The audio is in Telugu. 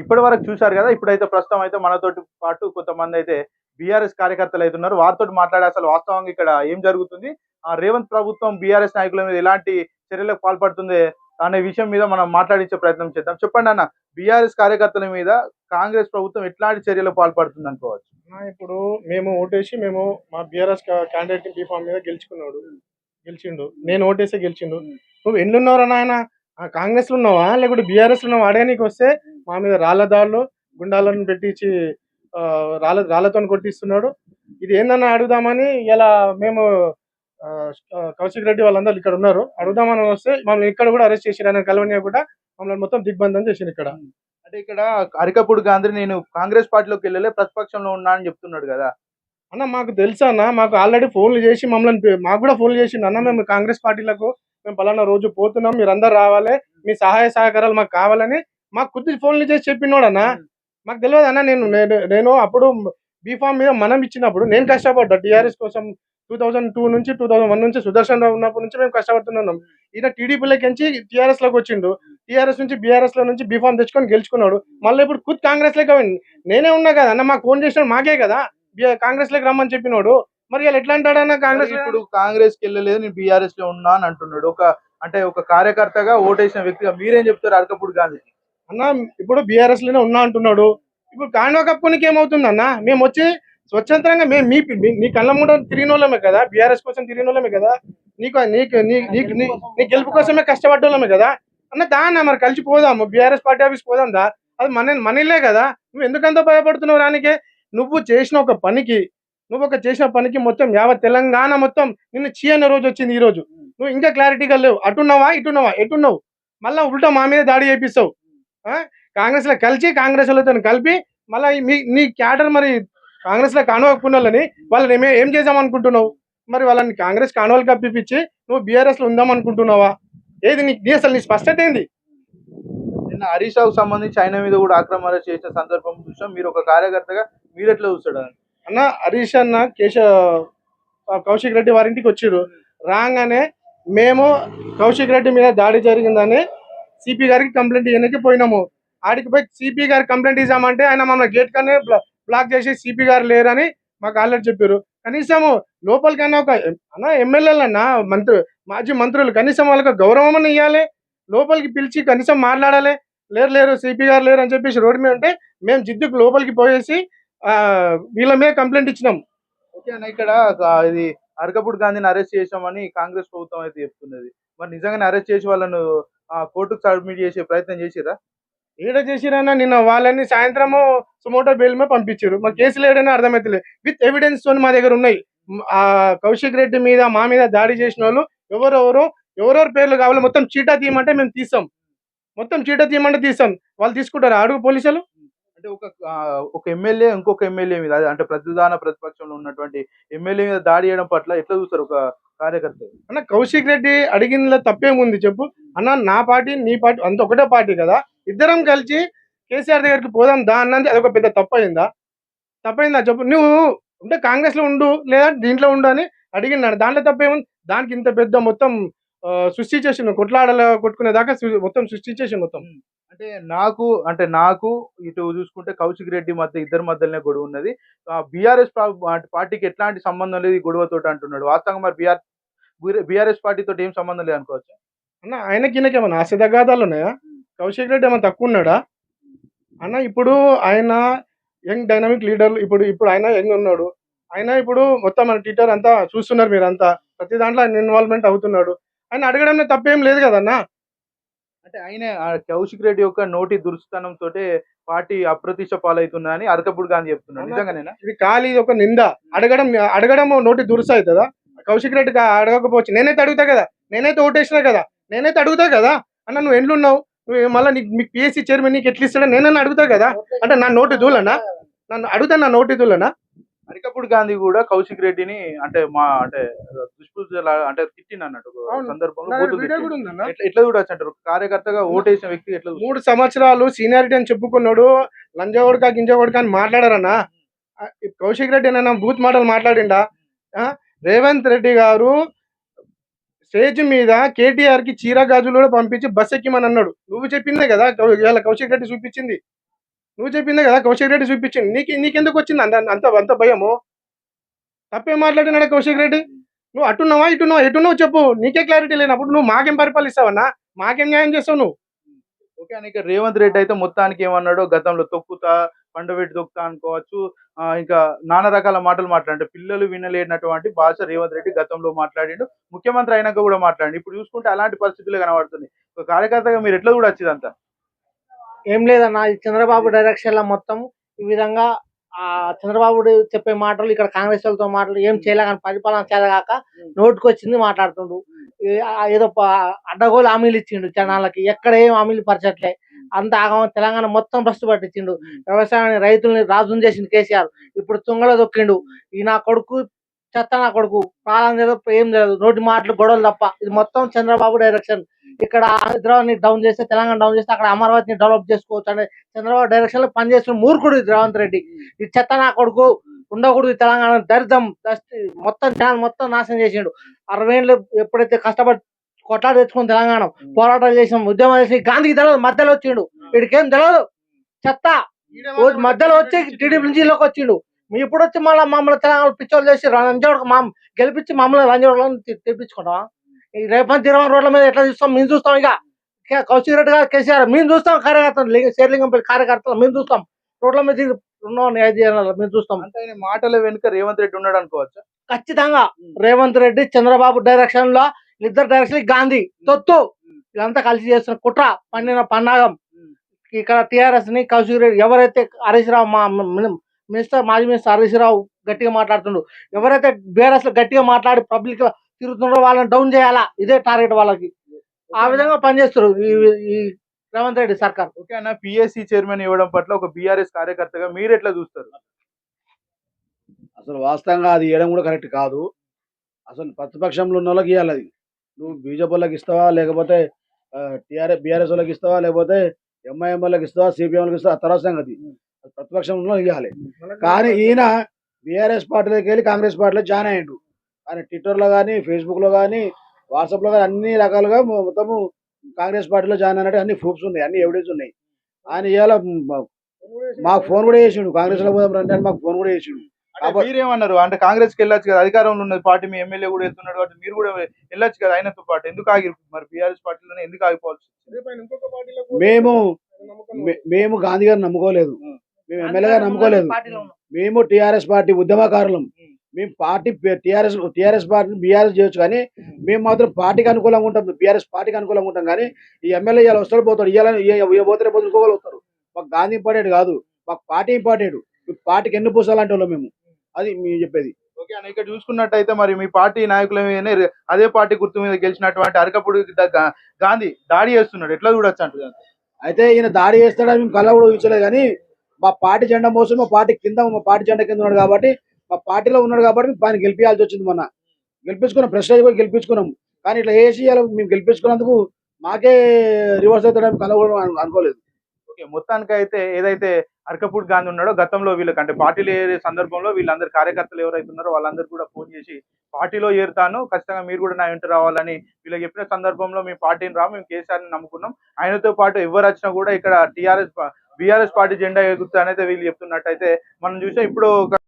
ఇప్పటి వరకు చూశారు కదా ఇప్పుడైతే ప్రస్తుతం అయితే మనతోటి పాటు కొంతమంది అయితే బీఆర్ఎస్ కార్యకర్తలు అయితే ఉన్నారు. వారితో మాట్లాడే అసలు వాస్తవంగా ఇక్కడ ఏం జరుగుతుంది? ఆ రేవంత్ ప్రభుత్వం బీఆర్ఎస్ నాయకుల మీద ఎలాంటి చర్యలకు పాల్పడుతుంది అనే విషయం మీద మనం మాట్లాడించే ప్రయత్నం చేద్దాం. చెప్పండి అన్న బీఆర్ఎస్ కార్యకర్తల మీద కాంగ్రెస్ ప్రభుత్వం ఎట్లాంటి చర్యలకు పాల్పడుతుంది అనుకోవచ్చు? ఇప్పుడు మేము ఓటేసి మేము మా బీఆర్ఎస్ క్యాండిడేట్ బీఫామ్ మీద గెలుచుకున్నాడు. గెలిచిండు. నేను ఓటేసి గెలిచిండు. నువ్వు ఎన్నున్నారా నాయన? కాంగ్రెస్లో ఉన్నావా? లేకుంటే బీఆర్ఎస్లో ఉన్నావా? అడగనీకి వస్తే మా మీద రాళ్ళ దాడులు గుండాలను పెట్టించి రాళ్ళ రాళ్ళతో కొట్టిస్తున్నాడు. ఇది ఏందన్న అడుగుదామని ఇలా మేము కౌశిక్ రెడ్డి వాళ్ళందరూ ఇక్కడ ఉన్నారు. అడుగుదామని వస్తే మమ్మల్ని ఇక్కడ కూడా అరెస్ట్ చేసిరని కలవని కూడా మమ్మల్ని మొత్తం దిగ్బంధం చేసిండు ఇక్కడ. అంటే ఇక్కడ అరికపూడి గాంధీ నేను కాంగ్రెస్ పార్టీలోకి వెళ్ళలే ప్రతిపక్షంలో ఉన్నా అని చెప్తున్నాడు కదా. అన్న మాకు తెలుసా అన్న మాకు ఆల్రెడీ ఫోన్లు చేసి మమ్మల్ని మాకు కూడా ఫోన్లు చేసిండు. అన్న మేము కాంగ్రెస్ పార్టీలకు మేము పలానా రోజు పోతున్నాం మీరు అందరు రావాలి మీ సహాయ సహకారాలు మాకు కావాలని మాకు కొద్ది ఫోన్లు చేసి చెప్పినోడు అన్న మాకు తెలియదు అన్న నేను నేను- అప్పుడు బీఫామ్ మీద మనం ఇచ్చినప్పుడు నేను కష్టపడ్డా టీఆర్ఎస్ కోసం టూ థౌజండ్ టూ నుంచి టూ థౌసండ్ వన్ నుంచి సుదర్శన్ రావు ఉన్నప్పటి నుంచి మేము కష్టపడుతున్నాం ఈయన టీడీపీలోకి నుంచి టీఆర్ఎస్లోకి వచ్చిండు. టీఆర్ఎస్ నుంచి బీఆర్ఎస్లో నుంచి బీఫామ్ తెచ్చుకొని గెలుచుకున్నాడు. మళ్ళీ ఇప్పుడు ఖుద్ కాంగ్రెస్లోకి పోయిండు. నేనే ఉన్నా కదా అన్న మాకు ఫోన్ చేసినాడు మాకే కదా. కాంగ్రెస్లోకి రమ్మని చెప్పినోడు. మరి వాళ్ళు ఎట్లా అంటాడన్న కాంగ్రెస్ ఇప్పుడు కాంగ్రెస్కి వెళ్ళలేదు నేను బీఆర్ఎస్లో ఉన్నా అని అంటున్నాడు. ఒక అంటే ఒక కార్యకర్తగా ఓటేసిన వ్యక్తిగా మీరేం చెప్తారు అరకపూడి గాంధీ అన్న ఇప్పుడు బీఆర్ఎస్లోనే ఉన్నా అంటున్నాడు. ఇప్పుడు కాండో కప్పునికి ఏమవుతుంది అన్న మేము వచ్చి స్వతంత్రంగా మేము మీ మీ- నీ కళ్ళ ముందు తిరిగిన వాళ్ళమే కదా? బీఆర్ఎస్ కోసం తిరిగిన వాళ్ళమే కదా? నీకు నీకు నీ- నీకు నీ నీ గెలుపు కోసమే కష్టపడ్డ వాళ్ళమే కదా? అన్న దాన్న మరి కలిసి పోదాము. బీఆర్ఎస్ పార్టీ ఆఫీస్ పోదాం దా అది మన మనీలే కదా? నువ్వు ఎందుకంత భయపడుతున్నావు రానికే? నువ్వు చేసిన ఒక పనికి నువ్వు ఒక చేసిన పనికి మొత్తం యావత్ తెలంగాణ మొత్తం నిన్ను చీ అన్న రోజు వచ్చింది ఈ రోజు నువ్వు ఇంకా క్లారిటీగా లేవు. అటున్నావా ఇటున్నావా ఎటున్నావు? మళ్ళీ ఉల్టా మా మీద దాడి చేపిస్తావు. ఆ? కాంగ్రెస్లో కలిసి కాంగ్రెస్ వాళ్ళతో కలిపి మళ్ళీ మీ నీ క్యాడర్ మరి కాంగ్రెస్లో కానువకున్నోళ్ళని వాళ్ళని ఏమే ఏం చేద్దాం అనుకుంటున్నావు మరి వాళ్ళని కాంగ్రెస్ కానువలు కప్పిపించి నువ్వు బీఆర్ఎస్లో ఉందాం అనుకుంటున్నావా ఏది నీ అసలు నీ స్పష్టత ఏంది? నిన్న హరీష్ రావుకు సంబంధించి ఆయన మీద కూడా ఆక్రమణ చేసిన సందర్భం చూసాం. మీరు ఒక కార్యకర్తగా మీరు ఎట్లా చూస్తాడు అని? అన్న హరీష్ అన్న కేశ కౌశిక్ రెడ్డి వారి ఇంటికి వచ్చిర్రు. రాగానే మేము కౌశిక్ రెడ్డి మీద దాడి జరిగిందని సిపి గారికి కంప్లైంట్ ఇవ్వడానికి పోయినాము. ఆడికి పోయి సిపి గారికి కంప్లైంట్ ఇద్దామంటే ఆయన మమ్మల్ని గేట్ కానీ బ్లాక్ చేసి సిపి గారు లేరని మాకు ఆల్రెడీ చెప్పారు కనీసము లోపలికైనా ఒక అన్న ఎమ్మెల్యేలన్నా మంత్రి మాజీ మంత్రులు కనీసం వాళ్ళకి గౌరవం అని ఇవ్వాలి లోపలికి పిలిచి కనీసం మాట్లాడాలి. లేరు లేరు సిపి గారు లేరు అని చెప్పేసి రోడ్డు మీద ఉంటే మేము జిద్దుకు లోపలికి పోయేసి వీళ్ళ మీద కంప్లైంట్ ఇచ్చినాం. ఓకే అన్న ఇక్కడ ఇది అరకపూడి గాంధీని అరెస్ట్ చేసామని కాంగ్రెస్ ప్రభుత్వం అయితే చెప్తున్నది. మరి నిజంగానే అరెస్ట్ చేసి వాళ్ళను కోర్టుకు సబ్మిట్ చేసే ప్రయత్నం చేసిరా ఏడ చేసిరన్నా నిన్న వాళ్ళని సాయంత్రము సుమోటో బెయిల్ మీద పంపించారు మరి కేసులు ఏడైనా అర్థమైతలే. విత్ ఎవిడెన్స్తో మా దగ్గర ఉన్నాయి. ఆ కౌశిక్ రెడ్డి మీద మా మీద దాడి చేసిన వాళ్ళు ఎవరెవరు ఎవరెవరు పేర్లు కావాలి మొత్తం చీటా తీయమంటే మేము తీస్తాం. మొత్తం చీటా తీయమంటే తీస్తాం. వాళ్ళు తీసుకుంటారు? అడుగు పోలీసులు? అంటే ఒక ఒక ఎమ్మెల్యే ఇంకొక ఎమ్మెల్యే మీద అంటే ప్రతిదాన ప్రతిపక్షంలో ఉన్నటువంటి ఎమ్మెల్యే మీద దాడి చేయడం పట్ల ఎట్లా చూస్తారు ఒక కార్యకర్త అన్న కౌశిక్ రెడ్డి అడిగినలో తప్పేముంది చెప్పు? అన్న నా పార్టీ నీ పార్టీ అంత ఒకటే పార్టీ కదా? ఇద్దరం కలిసి కేసీఆర్ దగ్గరికి పోదాం దా అన్నది అదొక పెద్ద తప్పైందా తప్పైందా చెప్పు? నువ్వు ఉంటే కాంగ్రెస్లో ఉండు లేదా దీంట్లో ఉండు అని అడిగినాడు. దాంట్లో తప్పేముంది? దానికి ఇంత పెద్ద మొత్తం ఆ, సృష్టి చేసిండు కొట్లాడలో కొట్టుకునే దాకా సృ- మొత్తం సృష్టించేసి మొత్తం. అంటే నాకు అంటే నాకు ఇటు చూసుకుంటే కౌశిక్ రెడ్డి మధ్య ఇద్దరి మధ్యలోనే గొడవ ఉన్నది. బీఆర్ఎస్ పార్టీకి ఎట్లాంటి సంబంధం లేదు ఈ గొడవతో అంటున్నాడు. వాస్తవంగా మరి బీఆర్ బీఆర్ఎస్ పార్టీతో ఏం సంబంధం లేదు అనుకోవచ్చు. అన్న ఆయనకి ఈయనకి ఏమన్నా ఆశ తగాదాలు ఉన్నాయా? కౌశిక్ రెడ్డి ఏమైనా తక్కువ ఉన్నాడా? అన్న ఇప్పుడు ఆయన యంగ్ డైనమిక్ లీడర్ ఇప్పుడు ఇప్పుడు ఆయన యంగ్ ఉన్నాడు. ఆయన ఇప్పుడు మొత్తం మన ట్విట్టర్ అంతా చూస్తున్నారు మీరంతా. ప్రతి దాంట్లో ఆయన ఇన్వాల్వ్మెంట్ అవుతున్నాడు. ఆయన అడగడంలో తప్పేం లేదు కదన్న. అంటే ఆయన కౌశిక్ రెడ్డి యొక్క నోటి దురుస్తనం తోటే పార్టీ అప్రతిష్ట పాలవుతుందని అరకపూడి గాంధీ చెప్తున్నాడు? నిజంగానేనా? ఇది ఖాళీ ఇది ఒక నింద. అడగడం అడగడం నోటి దురుసు అవుతుందా కౌశిక్ రెడ్డి అడగకపోవచ్చు. నేనైతే అడుగుతా కదా. నేనైతే ఓటేసినా కదా. నేనైతే అడుగుతా కదా. అన్న నువ్వు ఎండ్లున్నావు నువ్వు మళ్ళీ నీకు మీకు పిఎస్సీ చైర్మన్ నీకు ఎట్లా ఇస్తాడో నేనన్నా అడుగుతా కదా. అంటే నా నోటి దూలనా నన్ను అడుగుతా నా నోటి దూలనా అరికపూడి గాంధీ కూడా కౌశిక్ రెడ్డిని అంటే మా అంటే దుష్పూజ అంటే తిట్టింది అన్నట్టు. సందర్భంలో ఎట్లా చూడొచ్చు అంటారు కార్యకర్తగా ఓటేసిన వ్యక్తి ఎట్లా? మూడు సంవత్సరాలు సీనియారిటీ అని చెప్పుకున్నాడు లంజగొడక గింజగొడక అని మాట్లాడారన్నా. కౌశిక్ రెడ్డి అన్న బూత్ మాటలు మాట్లాడిండా? రేవంత్ రెడ్డి గారు స్టేజ్ మీద కేటీఆర్కి చీర గాజులు కూడా పంపించి బస్ ఎక్కిమని అన్నాడు. నువ్వు చెప్పిందే కదా ఇవాళ కౌశిక్ రెడ్డి చూపించింది. నువ్వు చెప్పిందే కదా కౌశిక్ రెడ్డి చూపించింది. నీకు నీకెందుకు వచ్చింది అంత అంత అంత భయము? తప్పేం మాట్లాడినాడు కౌశిక్ రెడ్డి? నువ్వు అటున్నావా ఇటున్నావా? ఎటున్నావు చెప్పు. నీకే క్లారిటీ లేనప్పుడు నువ్వు మాకేం పరిపాలిస్తావన్నా? మాకేం న్యాయం చేస్తావు నువ్వు? ఓకే అని రేవంత్ రెడ్డి అయితే మొత్తానికి ఏమన్నాడో గతంలో తొక్కుతా పండబెట్టి తొక్కుతా అనుకోవచ్చు. ఇంకా నానా రకాల మాటలు మాట్లాడి పిల్లలు వినలేనటువంటి భాష రేవంత్ రెడ్డి గతంలో మాట్లాడిండు. ముఖ్యమంత్రి అయినాక కూడా మాట్లాడి ఇప్పుడు చూసుకుంటే అలాంటి పరిస్థితులు కనబడుతుంది కార్యకర్తగా మీరు ఎట్లా కూడా వచ్చిందంతా ఏం లేదన్న ఈ చంద్రబాబు డైరెక్షన్లో మొత్తం ఈ విధంగా ఆ చంద్రబాబు చెప్పే మాటలు ఇక్కడ కాంగ్రెస్ వాళ్ళతో మాటలు ఏం చేయలే కానీ పరిపాలన చేయలేక నోటుకు వచ్చింది మాట్లాడుతుండు. ఏదో అడ్డగోలు హామీలు ఇచ్చిండు జనాలకి ఎక్కడ ఏం హామీలు పరచట్లే. అంత ఆగమం తెలంగాణ మొత్తం భ్రష్టు పట్టించిండు. వ్యవసాయాన్ని రైతుల్ని రాజుని చేసిండు కేసీఆర్. ఇప్పుడు తుంగలో దొక్కిండు. ఈ నా కొడుకు చెత్త నా కొడుకు. ప్రాణం తెలియదు ఏం తెలియదు నోటి మాటలు గొడవలు తప్ప. ఇది మొత్తం చంద్రబాబు డైరెక్షన్ ఇక్కడ హైదరాబాద్ డౌన్ చేస్తే తెలంగాణ డౌన్ చేస్తే అక్కడ అమరావతిని డెవలప్ చేసుకోవచ్చు అనే చంద్రబాబు డైరెక్షన్లో పనిచేస్తున్న మూర్ఖుడు ఇది రేవంత్ రెడ్డి. ఈ చెత్త నా కొడుకు ఉండకూడదు తెలంగాణ దరిద్రం. మొత్తం జనాలు మొత్తం నాశనం చేసిండు. అరవై ఏళ్ళు ఎప్పుడైతే కష్టపడి కొట్లాట తెచ్చుకుని తెలంగాణ పోరాటాలు చేసిన ఉద్యమం చేసి గాంధీకి తెలియదు మధ్యలో వచ్చిండు. వీడికేం తెలియదు చెత్త. మధ్యలో వచ్చి టీడీపీ నుంచిలోకి వచ్చిండు. ఇప్పుడు వచ్చి మళ్ళీ మమ్మల్ని తెలంగాణ పిచ్చోళ్ళు చేసి రంజోడు మా గెలిపించి మమ్మల్ని రంజోడులను తెప్పించుకుంటాం ఈ రేపంతి ఇరవై రోడ్ల మీద ఎట్లా చూస్తాం? మేము చూస్తాం ఇక. కౌశిక్ రెడ్డి గారు కేసీఆర్ మేము చూస్తాం కార్యకర్తలు. శేర్లింగంపల్లి కార్యకర్తలు మేము చూస్తాం. రోడ్ల మీద మేము చూస్తాం. అంటే మాటల వెనుక రేవంత్ రెడ్డి ఉన్నాడు అనుకోవచ్చు? ఖచ్చితంగా. రేవంత్ రెడ్డి చంద్రబాబు డైరెక్షన్లో ఇద్దరు డైరెక్షన్ గాంధీ తొత్తు. వీళ్ళంతా కలిసి చేస్తున్న కుట్ర పండిన పన్నాగం. ఇక్కడ టిఆర్ఎస్ని కౌశిక్ రెడ్డి ఎవరైతే హరీష్ రావు మా మినిస్టర్ మాజీ మినిస్టర్ హరీష్ రావు గట్టిగా మాట్లాడుతుండ్రు ఎవరైతే బీఆర్ఎస్లో గట్టిగా మాట్లాడి పబ్లిక్లో తిరుగుతున్నారో వాళ్ళని డౌన్ చేయాలా? ఇదే టార్గెట్ వాళ్ళకి. ఆ విధంగా పనిచేస్తారు ఈ ఈ రేవంత్ రెడ్డి సర్కార్. ఓకే అన్న. పిఎస్సి చైర్మన్ ఇవ్వడం పట్ల ఒక బీఆర్ఎస్ కార్యకర్తగా మీరు ఎట్లా చూస్తారు? అసలు వాస్తవంగా అది ఇవ్వడం కూడా కరెక్ట్ కాదు. అసలు ప్రతిపక్షంలో ఉన్న వాళ్ళకి ఇవ్వాలి అది. నువ్వు బీజేపీ వాళ్ళకి ఇస్తావా? లేకపోతే టీఆర్ఎస్ బీఆర్ఎస్ వాళ్ళకి ఇస్తావా? లేకపోతే ఎంఐఎం వాళ్ళకి ఇస్తావా? సిపిఎం వాళ్ళకి ఇస్తావా? తర్వాత సంగతి అది ప్రతిపక్షంలో ఇవ్వాలి కానీ ఈయన బీఆర్ఎస్ పార్టీలోకి వెళ్ళి కాంగ్రెస్ పార్టీలో జాయిన్ అయ్యిండు. కానీ ట్విట్టర్లో కానీ ఫేస్బుక్లో కానీ వాట్సాప్లో కానీ అన్ని రకాలుగా మొత్తము కాంగ్రెస్ పార్టీలో జాయిన్ అయినట్టు అన్ని ప్రూఫ్స్ ఉన్నాయి అన్ని ఎవిడెన్స్ ఉన్నాయి. ఆయన ఇవాళ మాకు ఫోన్ కూడా చేసిండు. కాంగ్రెస్లో పోదాం రండి అని మాకు ఫోన్ కూడా చేసిండు. మీరేమన్నారు? అంటే కాంగ్రెస్కి వెళ్ళొచ్చు కదా అధికారంలో ఉన్నది పార్టీ మీ ఎమ్మెల్యే కూడా వెళ్తున్నాడు కాబట్టి మీరు కూడా వెళ్ళొచ్చు కదా ఆయనతో పాటు. ఎందుకు ఆగి మరి బీఆర్ఎస్ పార్టీలోనే ఎందుకు ఆగిపోవాల్సి వచ్చింది? మేము మేము గాంధీ గారిని నమ్ముకోలేదు. మేము ఎమ్మెల్యే గారిని నమ్ముకోలేదు. మేము టిఆర్ఎస్ పార్టీ ఉద్యమకారులం. మేము party TRS TRS party BRS చేయొచ్చు కానీ మేము మాత్రం పార్టీకి అనుకూలంగా ఉంటాం. బీఆర్ఎస్ పార్టీకి అనుకూలంగా ఉంటాం కానీ ఈ ఎమ్మెల్యే ఇవాళ వస్తాడు పోతాడు. ఇవాళ పోతే రేపు ఇంకోవాలి వస్తారు మాకు గాంధీ ఇంపార్టెంట్ కాదు. మాకు పార్టీ ఇంపార్టెంట్. పార్టీకి ఎన్ని పూసాలంటే వాళ్ళం మేము? అది మేము చెప్పేది. ఓకే అన్న ఇక్కడ చూసుకున్నట్టయితే మరి మీ పార్టీ నాయకుల అదే పార్టీ గుర్తు మీద గెలిచినటువంటి అరకపుడు గాంధీ దాడి చేస్తున్నాడు. ఎట్లా చూడొచ్చు అంటుంది అయితే ఈయన దాడి చేస్తాడని మేము కళ్ళ కూడా ఊహించలేదు కానీ మా పార్టీ జెండా మోసం మా పార్టీ కింద మా పార్టీ జెండా కింద ఉన్నాడు కాబట్టి మా పార్టీలో ఉన్నాడు కాబట్టి ఆయన గెలిపించాల్సి వచ్చింది మొన్న. గెలిపించుకున్నాం ప్రెస్టేజ్ కూడా గెలిపించుకున్నాం. కానీ ఇట్లా ఏసీ మేము గెలిపించుకున్నందుకు మాకే రివర్స్ అవుతాడని కలవడం అనుకోలేదు. ఓకే మొత్తానికైతే ఏదైతే అరకపూడి గాంధీ ఉన్నాడో గతంలో వీళ్ళకి అంటే పార్టీలో ఏరే సందర్భంలో వీళ్ళందరు కార్యకర్తలు ఎవరైతే ఉన్నారో వాళ్ళందరూ కూడా ఫోన్ చేసి పార్టీలో ఏరుతాను ఖచ్చితంగా మీరు కూడా నా ఇంటి రావాలని వీళ్ళకి చెప్పిన సందర్భంలో మేము పార్టీని రా మేము కేసీఆర్ని నమ్ముకున్నాం. ఆయనతో పాటు ఎవరు వచ్చినా కూడా ఇక్కడ టీఆర్ఎస్ బీఆర్ఎస్ పార్టీ జెండా ఎగురుతా అనేది వీళ్ళు చెప్తున్నట్టయితే మనం చూసాం. ఇప్పుడు